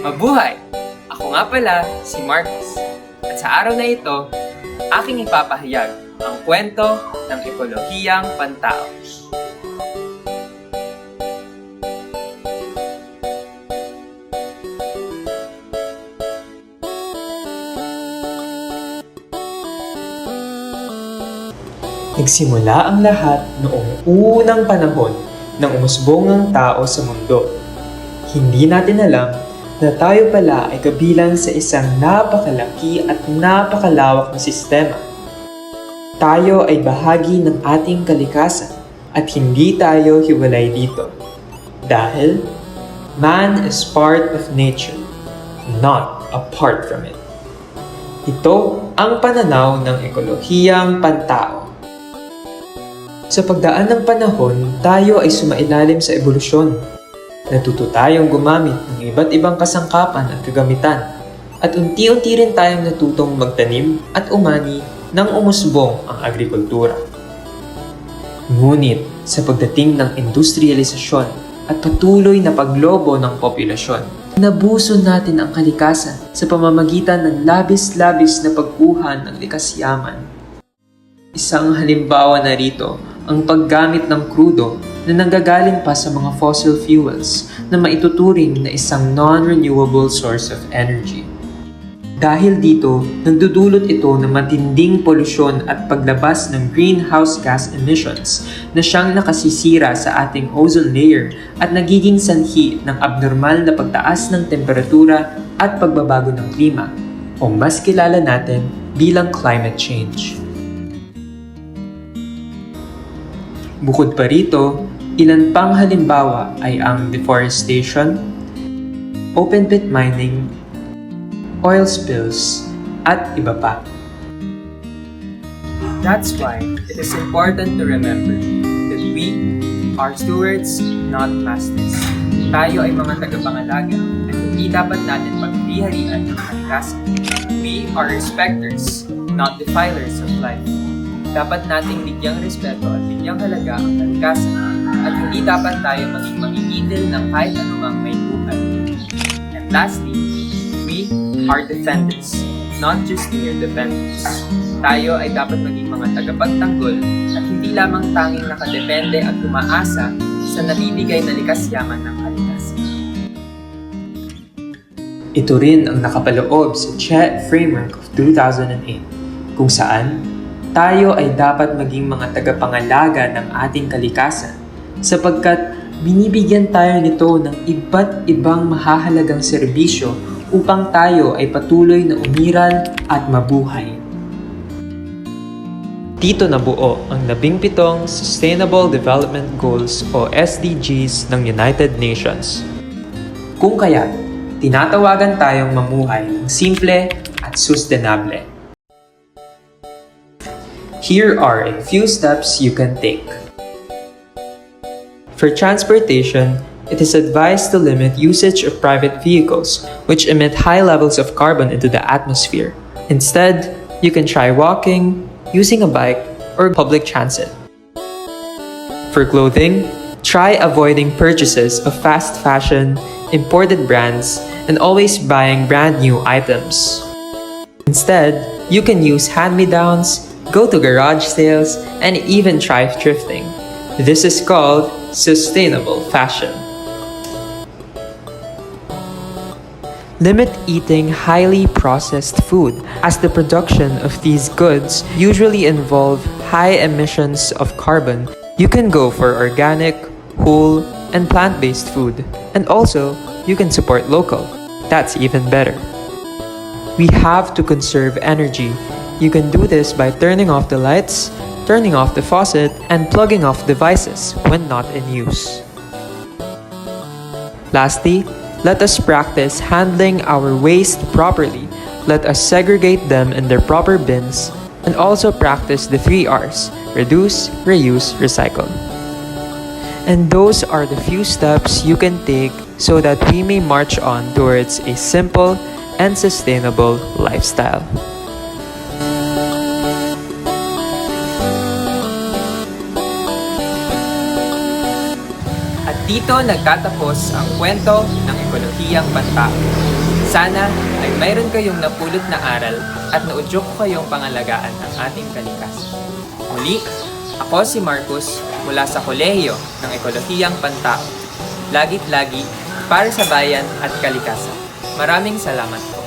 Mabuhay! Ako nga pala si Marcus. At sa araw na ito, aking ipapahayag ang kwento ng ekolohiyang pantao. Nagsimula ang lahat noong unang panahon ng umusbong ang tao sa mundo. Hindi natin alam na tayo pala ay kabilang sa isang napakalaki at napakalawak na sistema. Tayo ay bahagi ng ating kalikasan at hindi tayo hiwalay dito. Dahil man is part of nature, not apart from it. Ito ang pananaw ng ekolohiyang pantao. Sa pagdaan ng panahon, tayo ay sumailalim sa ebolusyon. Natuto tayong gumamit ng iba't ibang kasangkapan at kagamitan. At unti-unti rin tayong natutong magtanim at umani nang umusbong ang agrikultura. Ngunit sa pagdating ng industrialisasyon at patuloy na paglobo ng populasyon, nabuso natin ang kalikasan sa pamamagitan ng labis-labis na pagkuha ng likas yaman. Isang halimbawa na rito ang paggamit ng krudo na nanggagaling pa sa mga fossil fuels na maituturing na isang non-renewable source of energy. Dahil dito, nagdudulot ito ng matinding polusyon at paglabas ng greenhouse gas emissions na siyang nakasisira sa ating ozone layer at nagiging sanhi ng abnormal na pagtaas ng temperatura at pagbabago ng klima o mas kilala natin bilang climate change. Bukod pa rito, ilan pang halimbawa ay ang deforestation, open pit mining, oil spills, at iba pa. That's why it is important to remember that we are stewards, not masters. Tayo ay mga tagapangalaga at hindi dapat natin paghiharian ng kalikasan. We are respecters, not defilers of life. Dapat nating bigyang respeto at bigyang halaga ang kalikasan at hindi dapat tayo maging mangingitil ng kahit anumang may buhay. And lastly, we are defenders, not just mere defenders. Tayo ay dapat maging mga tagapagtanggol at hindi lamang tanging nakadepende at umaasa sa nabibigay na likas yaman ng kalikasan. Ito rin ang nakapaloob sa CHE Framework of 2008 kung saan tayo ay dapat maging mga tagapangalaga ng ating kalikasan sapagkat binibigyan tayo nito ng iba't ibang mahahalagang serbisyo upang tayo ay patuloy na umiral at mabuhay. Dito nabuo ang labing pitong Sustainable Development Goals o SDGs ng United Nations. Kung kaya, tinatawagan tayong mamuhay ng simple at sustainable. Here are a few steps you can take. For transportation, it is advised to limit usage of private vehicles, which emit high levels of carbon into the atmosphere. Instead, you can try walking, using a bike, or public transit. For clothing, try avoiding purchases of fast fashion, imported brands, and always buying brand new items. Instead, you can use hand me downs, go to garage sales, and even try thrifting. This is called sustainable fashion. Limit eating highly processed food, as the production of these goods usually involve high emissions of carbon. You can go for organic, whole, and plant-based food. And also, you can support local. That's even better. We have to conserve energy. You can do this by turning off the lights, turning off the faucet, and plugging off devices when not in use. Lastly, let us practice handling our waste properly. Let us segregate them in their proper bins and also practice the three R's reduce, reuse, recycle. And those are the few steps you can take so that we may march on towards a simple and sustainable lifestyle. Dito nagtatapos ang kwento ng ekolohiyang pantao. Sana ay mayroon kayong napulot na aral at naudyok ko kayong pangalagaan ng ating kalikasan. Muli, ako si Marcus mula sa Kolehiyo ng Ekolohiyang Pantao. Lagit lagi para sa bayan at kalikasan. Maraming salamat po.